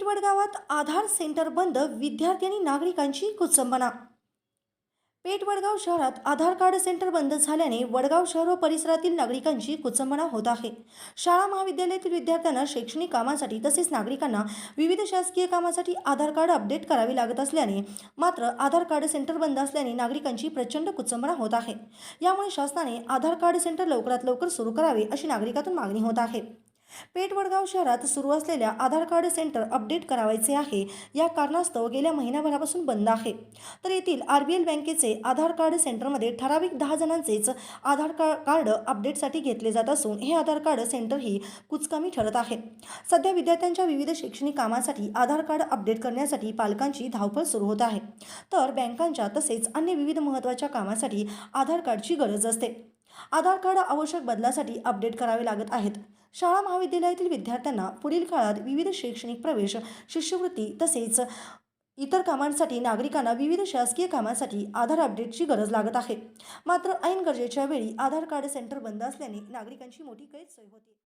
पेठवडगावात आधार centre बंद विद्यार्थी आणि नागरिकांची कुचंबना. पेठ वडगाव शहरात आधार कार्ड सेंटर बंद झाल्याने वडगाव शहर व परिसरातील नागरिकांची कुचंबना होत आहे. शाळा महाविद्यालयातील विद्यार्थ्यांना शैक्षणिक कामासाठी तसेच नागरिकांना विविध शासकीय कामासाठी आधार कार्ड अपडेट करावे लागत असल्याने मात्र आधार कार्ड सेंटर बंद असल्याने नागरिकांची प्रचंड कुचंबना होत आहे. यामुळे शासनाने आधार कार्ड सेंटर लवकरात लवकर सुरू करावे अशी नागरिकातून मागणी होत आहे. पेठ वडगाव शहरात सुरू असलेल्या आधार कार्ड सेंटर अपडेट करावायचे आहे. या कारणास्तव गेल्या महिनाभरापासून बंद आहे. तर येथील आर बी एल बँकेचे आधार कार्ड सेंटरमध्ये ठराविक दहा जणांचेच आधार का कार्ड अपडेटसाठी घेतले जात असून हे आधार कार्ड सेंटर ही कुचकामी ठरत आहे. सध्या विद्यार्थ्यांच्या विविध शैक्षणिक कामासाठी आधार कार्ड अपडेट करण्यासाठी पालकांची धावपळ सुरू होत आहे. तर बँकांच्या तसेच अन्य विविध महत्त्वाच्या कामासाठी आधार कार्डची गरज असते. आधार कार्ड आवश्यक बदलासाठी अपडेट करावे लागत आहेत. शाळा महाविद्यालयातील विद्यार्थ्यांना पुढील काळात विविध शैक्षणिक प्रवेश शिष्यवृत्ती तसेच इतर कामांसाठी नागरिकांना विविध शासकीय कामांसाठी आधार अपडेटची गरज लागत आहे. मात्र ऐन गरजेच्या वेळी आधार कार्ड सेंटर बंद असल्याने नागरिकांची मोठी गैरसोय होती.